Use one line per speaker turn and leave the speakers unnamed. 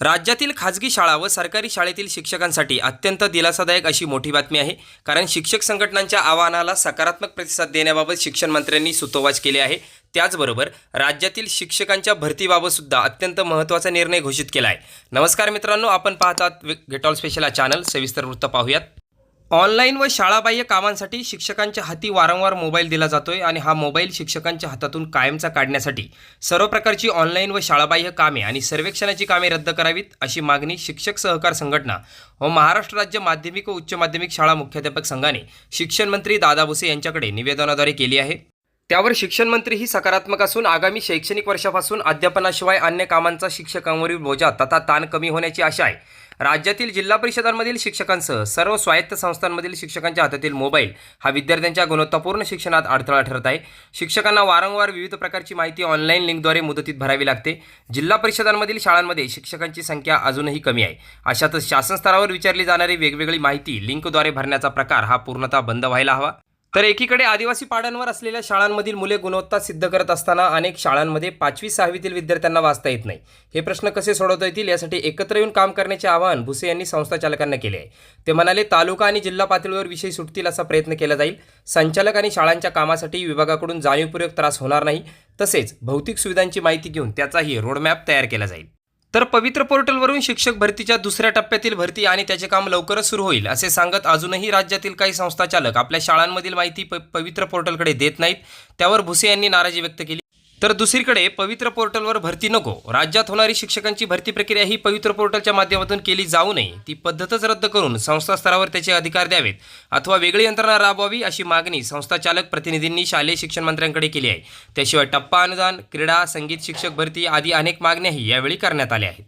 राज्यातील खाजगी शाळा व सरकारी शाळेतील शिक्षकांसाठी अत्यंत दिलासादायक अशी मोठी बातमी आहे. कारण शिक्षक संघटनांच्या आवाहनाला सकारात्मक प्रतिसाद देण्याबाबत शिक्षण मंत्र्यांनी सुतोवाच केले आहे. त्याचबरोबर राज्यातील शिक्षकांच्या भरतीबाबत सुद्धा अत्यंत महत्त्वाचा निर्णय घोषित केला आहे. नमस्कार मित्रांनो आपण पाहतात गेटॉल स्पेशल हा चॅनल सविस्तर वृत्त पाहूयात. ऑनलाईन व शाळाबाह्य कामांसाठी शिक्षकांच्या हाती वारंवार मोबाईल दिला जातोय आणि हा मोबाईल शिक्षकांच्या हातातून कायमचा काढण्यासाठी सर्व प्रकारची ऑनलाईन व शाळाबाह्य कामे आणि सर्वेक्षणाची कामे रद्द करावीत अशी मागणी शिक्षक सहकार संघटना व महाराष्ट्र राज्य माध्यमिक व उच्च माध्यमिक शाळा मुख्याध्यापक संघाने शिक्षण मंत्री दादा भुसे यांच्याकडे निवेदनाद्वारे केली आहे. त्यावर शिक्षण मंत्री ही सकारात्मक असून आगामी शैक्षणिक वर्षापासून अध्यापनाशिवाय अन्य कामांचा शिक्षकांवरील बोजा तथा ताण कमी होण्याची आशा आहे. राज्यातील जिल्हा परिषदांमधील शिक्षकांसह सर्व स्वायत्त संस्थांमधील शिक्षकांच्या हातातील मोबाईल हा विद्यार्थ्यांच्या गुणवत्तापूर्ण शिक्षणात अडथळा ठरत आहे. शिक्षकांना वारंवार विविध प्रकारची माहिती ऑनलाईन लिंकद्वारे मुदतीत भरावी लागते. जिल्हा परिषदांमधील शाळांमध्ये शिक्षकांची संख्या अजूनही कमी आहे. अशातच शासन स्तरावर विचारली जाणारी वेगवेगळी माहिती लिंकद्वारे भरण्याचा प्रकार हा पूर्णतः बंद व्हायला हवा. तर एकीकडे आदिवासी पाड्यांवर असलेल्या शाळांमधील मुले गुणवत्ता सिद्ध करत असताना अनेक शाळांमध्ये पाचवी सहावीतील विद्यार्थ्यांना वाचता येत नाही. हे प्रश्न कसे सोडवता येतील यासाठी एकत्र येऊन काम करण्याचे आवाहन भुसे यांनी संस्था चालकांना केले आहे. ते म्हणाले तालुका आणि जिल्हा पातळीवर विषय सुटतील असा प्रयत्न केला जाईल. संचालक आणि शाळांच्या कामासाठी विभागाकडून जाणीवपूर्वक त्रास होणार नाही. तसेच भौतिक सुविधांची माहिती घेऊन त्याचाही रोडमॅप तयार केला जाईल. तर पवित्र पोर्टलवरून शिक्षक भरतीच्या दुसऱ्या टप्प्यातील भरती आणि त्याचे काम लवकरच सुरू होईल असे सांगत अजूनही राज्यातील काही संस्था चालक आपल्या शाळांमधील माहिती प पवित्र पोर्टलकडे देत नाहीत. त्यावर भुसे यांनी नाराजी व्यक्त केली. तर दुसरीकडे पवित्र पोर्टलवर भरती नको. राज्यात होणारी शिक्षकांची भरती प्रक्रिया ही पवित्र पोर्टलच्या माध्यमातून केली जाऊ नये. ती पद्धतच रद्द करून संस्था स्तरावर त्याचे अधिकार द्यावेत. अथवा वेगळी यंत्रणा राबवावी अशी मागणी संस्था चालक प्रतिनिधींनी शालेय शिक्षण मंत्र्यांकडे केली आहे. त्याशिवाय टप्पा अनुदान क्रीडा संगीत शिक्षक भरती आदी अनेक मागण्याही यावेळी करण्यात आल्या आहेत.